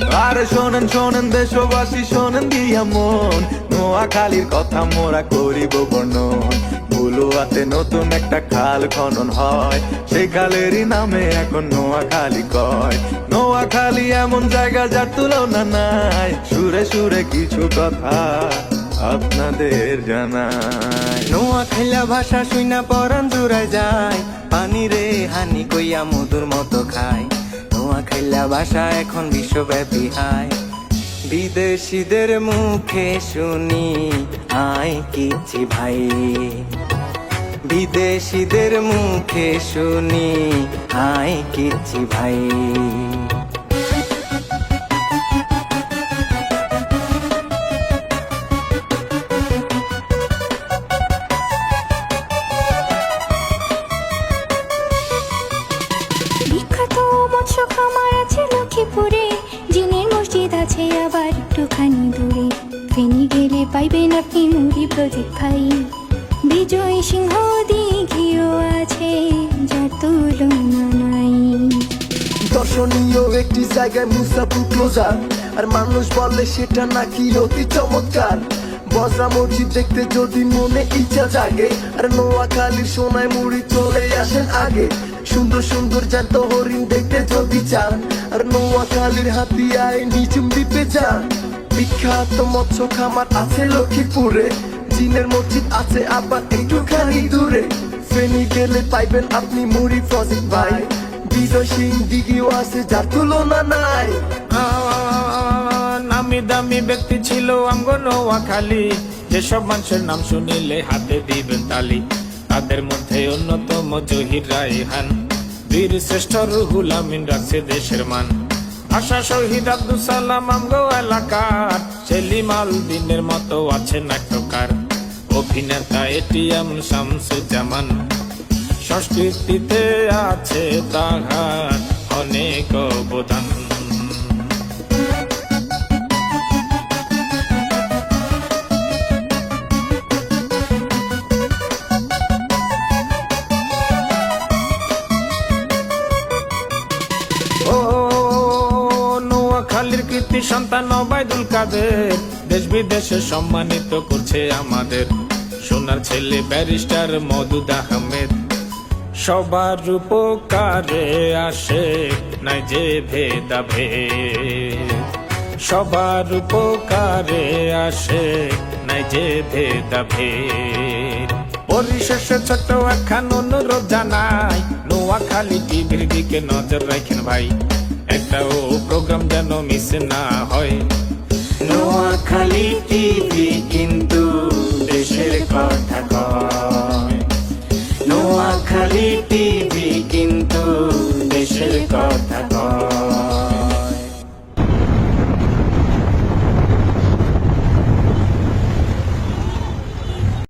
আরে শোনেন শোনেন, দেশবাসী, শোনেন দিয়া মন নোয়াখালীর কথা মোরা করিব বর্ণন। বুলুয়াতে নতুন একটা খাল খনন হয়। সেই খালেরই নামে এখন নোয়াখালী কয়। নোয়াখালী এমন জায়গা যার তুলনা নাই। সুরে সুরে কিছু কথা আপনাদের জানাই। নোয়া খেলা ভাষা শুইনা পরান দূরে যায়। পানি রে হানি কইয়া মধুর মতো খায়। খেলা ভাষা এখন বিশ্বব্যাপী, হায়। বিদেশিদের মুখে শুনি আয় কিছি ভাই। বিদেশিদের মুখে শুনি আয় কিছি ভাই। খামার আছে লক্ষ্মীপুরে জিনের মসজিদ আছে আবার একটুখানি দূরে। গেলে পাইবেন আপনি মুড়ি প্রদীপ ভাই। বিজয় সিংহ দিঘিও আছে যার তুলনা নাই। দর্শনীয় একটি জায়গায় মুসাফু ক্লোজার, আর মানুষ বলে সেটা নাকি অতি চমৎকার। বজরা মসজিদ দেখতে যদি মনে ইচ্ছা জাগে, আর নোয়াখালীর সোনায় মুড়ি চলে আসেন আগে। সুন্দর সুন্দর জ্যান্ত হরিণ দেখতে যদি চান, আর নোয়াখালীর হাতিয়ায় নিচুম দ্বীপে যান। বিখ্যাত মৎস্য খামার আছে লক্ষ্মীপুরে, চীনের মসজিদ আছে আবার একটুখানি দূরে। ফেনি গেলে পাইবেন আপনি মুড়ি ভাই। বিজয় সিং দিঘিও আছে, যার তুলনা নাই। নামি দামি ব্যক্তি ছিল আমগো নোয়াখালী। যেসব মানুষের নাম শুনিলে হাতে দিবেন তালি। তাদের মধ্যে অন্যতম জহির রায়হান বীর শ্রেষ্ঠ রুহুল আমিন রাখছে দেশের মান। আশা শহীদ আব্দুল সালাম আমগো এলাকার। সেলিম আল দিনের মতো আছে নাট্যকার। অভিনেতা এটিএম শামসুজ্জামান। সংস্কৃতিতে আছে তাহার। সন্তান ওবায়দুল কাদের। দেশ বিদেশে সম্মানিত করছে আমাদের। সোনার ছেলে ব্যারিস্টার মদুদ আহমেদ। সবার উপকারে আসে নাই যে ভেদা ভেদ সবার উপকারে আসে নাই যে ভেদা ভেদ পরিশেষে ছোট একখান অনুরোধ জানাই, নোয়াখালী টিভির দিকে নজর রাখেন ভাই। একটাও প্রোগ্রাম যেন মিস না হয়। নোয়াখালী টিভি কিন্তু দেশের কথা কয়। নোয়াখালী টিভি কিন্তু দেশের কথা কয়।